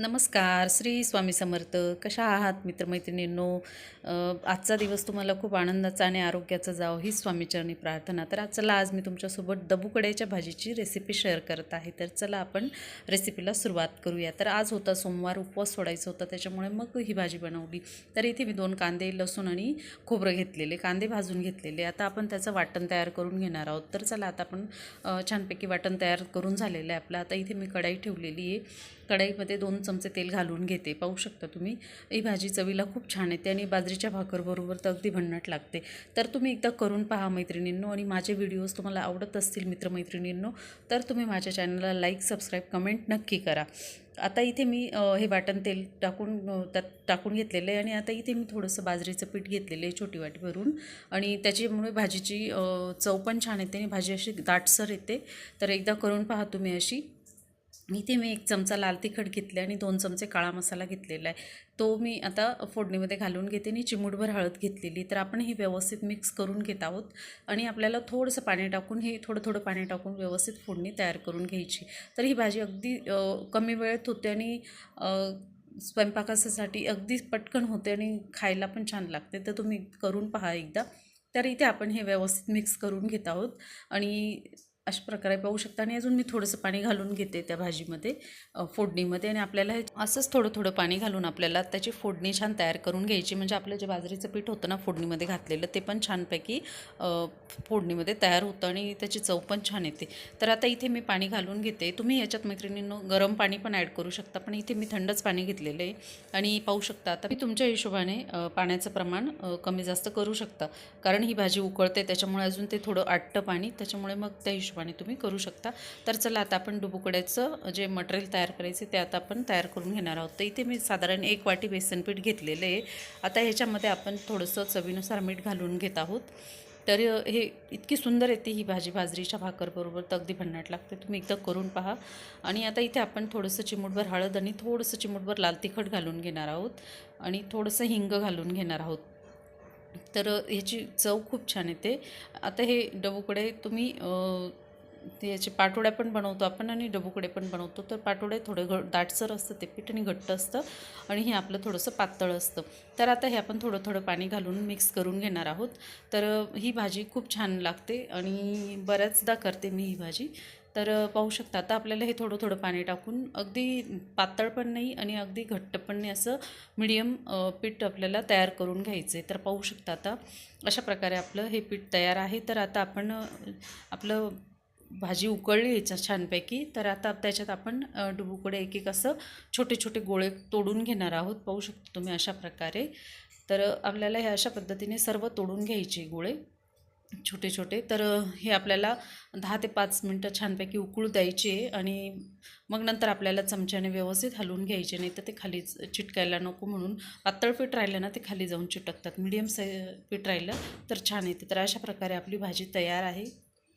नमस्कार श्री स्वामी समर्थ. कशा आहात मित्रमैत्रिणींनो? आजचा दिवस तुम्हाला खूप आनंदाचा आणि आरोग्याचा जावं ही स्वामीचरणी प्रार्थना. तर आज चला आज मी तुमच्यासोबत डबुकड्याच्या भाजीची रेसिपी शेअर करत आहे. तर चला आपण रेसिपीला सुरुवात करूया. तर आज होता सोमवार उपवास सोडायचा होता त्याच्यामुळे मग ही भाजी बनवली. तर इथे मी दोन कांदे लसूण आणि खोबरं घेतलेले कांदे भाजून घेतलेले. आता आपण त्याचं वाटण तयार करून घेणार आहोत. तर चला आता आपण छानपैकी वाटण तयार करून झालेलं आहे आपलं. आता इथे मी कढाई ठेवलेली आहे. कढाईमध्ये दोन चमचे तेल घालून घेते. पाहू शकता तुम्ही. ही भाजी चवीला खूप छान येते आणि बाजरीच्या भाकरबरोबर तर अगदी भन्नाट लागते. तर तुम्ही एकदा करून पहा मैत्रिणींनो. आणि माझे व्हिडिओज तुम्हाला आवडत असतील मित्रमैत्रिणींनो तर तुम्ही माझ्या चॅनलला लाईक सबस्क्राईब कमेंट नक्की करा. आता इथे मी हे वाटण तेल टाकून त्यात टाकून घेतलेलं आहे आणि आता इथे मी थोडंसं बाजरीचं पीठ घेतलेलं आहे छोटी वाटी भरून आणि त्याच्यामुळे भाजीची चव पण छान येते आणि भाजी अशी दाटसर येते. तर एकदा करून पहा तुम्ही अशी. इथे मी एक चमचा लाल तिखट घेतले आणि दोन चमचे काळा मसाला घेतलेला आहे. तो मी आता फोडणीमध्ये घालून घेते आणि चिमूटभर हळद घेतलेली. तर आपण ही व्यवस्थित मिक्स करून घेत आहोत आणि आपल्याला थोडंसं पाणी टाकून हे थोडं थोडं पाणी टाकून व्यवस्थित फोडणी तयार करून घ्यायची. तर ही भाजी अगदी कमी वेळेत होते आणि स्वयंपाकासाठी अगदी पटकन होते आणि खायला पण छान लागते. तर तुम्ही करून पहा एकदा. तर इथे आपण हे व्यवस्थित मिक्स करून घेत आहोत आणि अशा प्रकारे पाहू शकता. आणि अजून मी थोडंसं पाणी घालून घेते त्या भाजीमध्ये फोडणीमध्ये. आणि आपल्याला हे असंच थोडं थोडं पाणी घालून आपल्याला त्याची फोडणी छान तयार करून घ्यायची. म्हणजे आपलं जे बाजरीचं पीठ होतं ना फोडणीमध्ये घातलेलं ते पण छानपैकी फोडणीमध्ये तयार होतं आणि त्याची चव पण छान येते. तर आता इथे मी पाणी घालून घेते. तुम्ही याच्यात मैत्रिणींनो गरम पाणी पण ॲड करू शकता. पण इथे मी थंडच पाणी घेतलेलं आहे. आणि पाहू शकता आता मी तुमच्या हिशोबाने पाण्याचं प्रमाण कमी जास्त करू शकता. कारण ही भाजी उकळते त्याच्यामुळे अजून ते थोडं आटतं पाणी. त्याच्यामुळे मग त्या हिशोबाने तुम्ही करू शकता. तर चला आता आपण डुबुकड्याचं जे मटेरियल तयार करायचे ते आता आपण तयार करून घेणार आहोत. तर इथे मी साधारण एक वाटी बेसनपीठ घेतलेलं आहे. आता ह्याच्यामध्ये आपण थोडंसं चवीनुसार मीठ घालून घेत आहोत. तर हे इतकी सुंदर येते ही भाजी बाजरीच्या भाकरबरोबर तर अगदी भन्नाट लागते. तुम्ही एकदा करून पहा. आणि आता इथे आपण थोडंसं चिमूटभर हळद आणि थोडंसं चिमूटभर लाल तिखट घालून घेणार आहोत. आणि थोडंसं हिंग घालून घेणार आहोत. तर ह्याची चव खूप छान येते. आता हे डबुकडे तुम्ही ते याचे पाटोड्या पण बनवतो आपण आणि डबुकडे पण बनवतो. तर पाटोडे थोडे घ दाटसर असतं ते पीठ आणि घट्ट असतं आणि हे आपलं थोडंसं पातळ असतं. तर आता हे आपण थोडं थोडं पाणी घालून मिक्स करून घेणार आहोत. तर ही भाजी खूप छान लागते आणि बऱ्याचदा करते मी ही भाजी. तर पाहू शकता आता आपल्याला हे थोडं थोडं पाणी टाकून अगदी पातळ पण नाही आणि अगदी घट्ट पण नाही असं मिडियम पीठ आपल्याला तयार करून घ्यायचं आहे तर पाहू शकता आता अशा प्रकारे आपलं हे पीठ तयार आहे. तर आता आपण आपलं भाजी उकळली याच्या छानपैकी तर आता त्याच्यात आपण अ, डुबुकडे एक एक असं छोटे छोटे गोळे तोडून घेणार आहोत. पाहू शकतो तुम्ही अशा प्रकारे. तर आपल्याला हे अशा पद्धतीने सर्व तोडून घ्यायचे गोळे छोटे छोटे. तर हे आपल्याला दहा ते पाच मिनटं छानपैकी उकळू द्यायचे आणि मग नंतर आपल्याला चमच्याने व्यवस्थित हलवून घ्यायचे. नाही तर ते खाली चिटकायला नको म्हणून. पातळ पीठ राहिलं ना ते खाली जाऊन चिटकतात. मीडियम साईज पीठ राहिलं तर छान येते. तर अशा प्रकारे आपली भाजी तयार आहे.